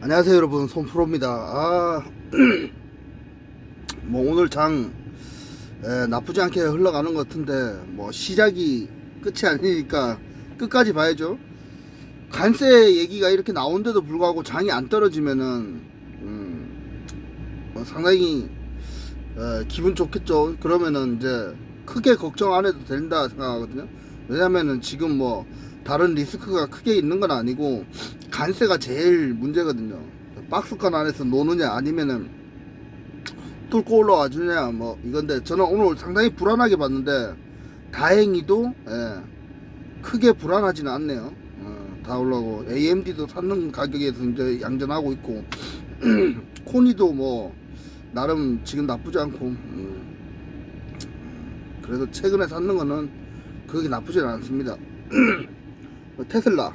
안녕하세요 여러분. 손프로입니다. 아, 뭐 오늘 장 에, 나쁘지 않게 흘러가는 것 같은데 뭐 시작이 끝이 아니니까 끝까지 봐야죠. 관세 얘기가 이렇게 나온데도 불구하고 장이 안 떨어지면은 음, 뭐 상당히 에, 기분 좋겠죠. 그러면은 이제 크게 걱정 안 해도 된다 생각하거든요. 왜냐면은 지금 뭐 다른 리스크가 크게 있는 건 아니고 간세가 제일 문제거든요. 박스권 안에서 노느냐 아니면은 뚫고 올라와 주냐 뭐 이건데 저는 오늘 상당히 불안하게 봤는데 다행히도 예, 크게 불안하지는 않네요. 어, 다 올라오고 AMD도 샀는 가격에서 이제 양전하고 있고 코니도 뭐 나름 지금 나쁘지 않고 음, 그래도 최근에 샀는 거는 그게 나쁘진 않습니다. 테슬라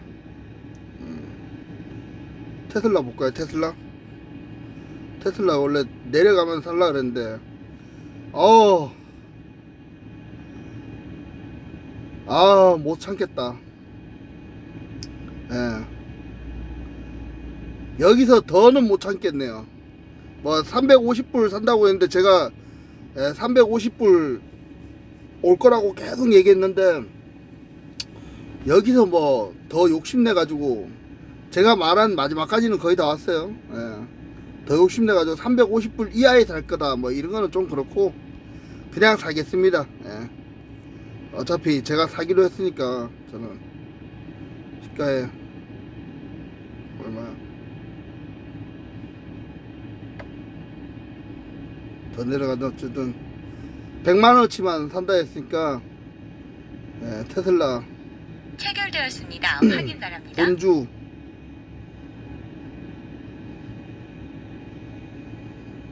음, 테슬라 볼까요 테슬라 테슬라 원래 내려가면 살라 그랬는데 어 아, 못 참겠다. 예. 여기서 더는 못 참겠네요. 뭐, 350불 산다고 했는데, 제가, 예, 350불 올 거라고 계속 얘기했는데, 여기서 뭐 더 욕심내 가지고 제가 말한 마지막까지는 거의 다 왔어요. 예. 더 욕심내 가지고 350불 이하에 살 거다 뭐 이런 거는 좀 그렇고 그냥 사겠습니다. 예. 어차피 제가 사기로 했으니까 저는 시가에 얼마 더 내려가도 어쨌든 100만 원어치만 산다 했으니까 예, 테슬라 체결되었습니다. 음. 확인 바랍니다. 본주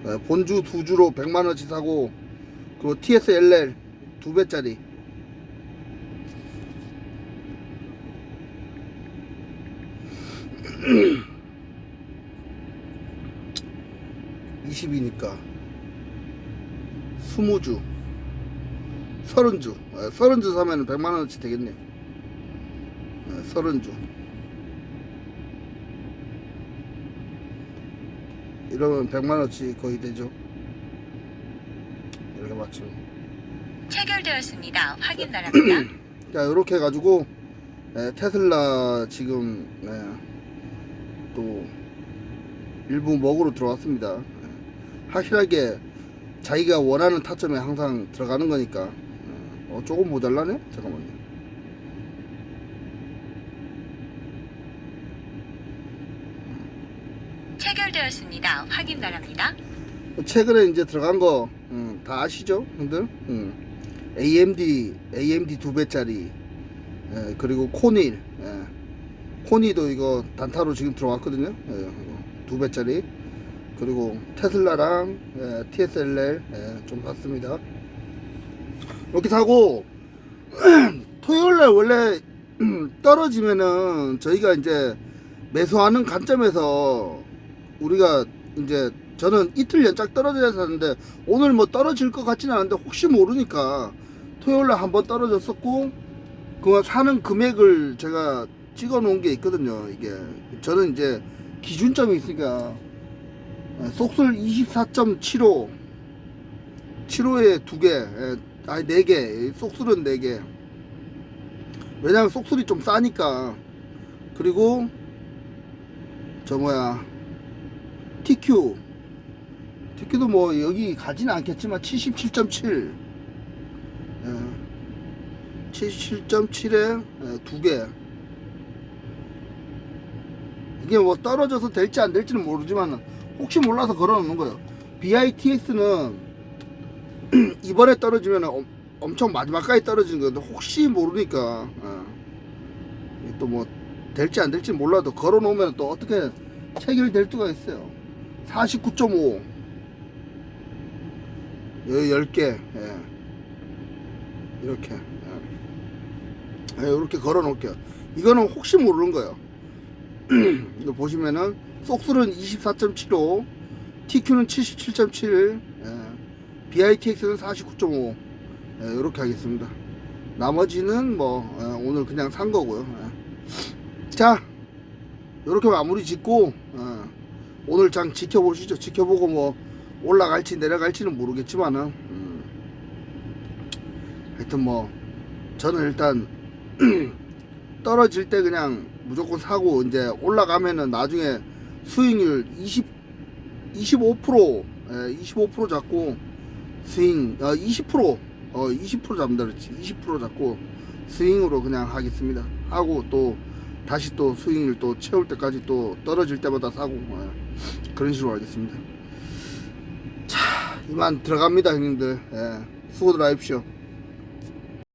네, 본주 두 주로 100만 원치 사고 그리고 TSLL 두 배짜리 (20이니까) (20주) (30주) (30주) 사면 100만 원어치 되겠네 네, 서른 주. 이러면 100만 원치 거의 되죠. 이렇게 맞죠. 체결되었습니다. 확인 바랍니다. 자, 이렇게 해가지고 예, 테슬라 지금 예, 또 일부 먹으로 들어왔습니다. 예, 확실하게 자기가 원하는 타점에 항상 들어가는 거니까 예, 어, 조금 모자라네? 잠깐만요. 체결되었습니다. 확인 바랍니다. 최근에 이제 들어간 거다 아시죠, 형들? 음. AMD AMD 두 배짜리 예, 그리고 코닐 예. 코니도 이거 단타로 지금 들어왔거든요. 예, 두 배짜리 그리고 테슬라랑 예, TSLR 예, 좀 샀습니다. 이렇게 사고 토요일날 원래 떨어지면은 저희가 이제 매수하는 관점에서 우리가 이제 저는 이틀 연짝 떨어져야 사는데 오늘 뭐 떨어질 것 같지는 않은데 혹시 모르니까 토요일 날 한번 떨어졌었고 그 사는 금액을 제가 찍어 놓은 게 있거든요. 이게 저는 이제 기준점이 있으니까 속술 24.75 7호에 두 개 아니 네 개 속술은 네 개. 왜냐면 속술이 좀 싸니까. 그리고 저 뭐야 TQ TQ도 뭐 여기 가지는 않겠지만 77.7 예. 77.7에 두개. 이게 뭐 떨어져서 될지 안 될지는 모르지만 혹시 몰라서 걸어 놓는 거예요. BITX는 이번에 떨어지면 엄, 엄청 마지막까지 떨어지는 건데 혹시 모르니까 예. 또뭐 될지 안 될지 몰라도 걸어 놓으면 또 어떻게 체결될 수가 있어요 49.5 여기 10개. 예. 이렇게. 예. 이렇게 걸어 놓을게요. 이거는 혹시 모르는 거예요. 이거 보시면은 속술은 24.75 TQ는 77.7 예. BITX는 49.5 예, 이렇게 하겠습니다. 나머지는 뭐 예, 오늘 그냥 산 거고요. 예. 자 이렇게 마무리 짓고 어, 오늘 장 지켜보시죠. 지켜보고 뭐 올라갈지 내려갈지는 모르겠지만은 음, 하여튼 뭐 저는 일단 떨어질 때 그냥 무조건 사고 이제 올라가면은 나중에 수익률 20 25% 예, 25% 잡고 스윙 어, 20% 어, 20% 잡는다 그랬지. 20% 잡고 스윙으로 그냥 하겠습니다. 하고 또 다시 또 스윙을 또 채울 때까지 또 떨어질 때마다 사고 예, 그런 식으로 하겠습니다. 자 이만 들어갑니다 형님들. 예, 수고들 하십시오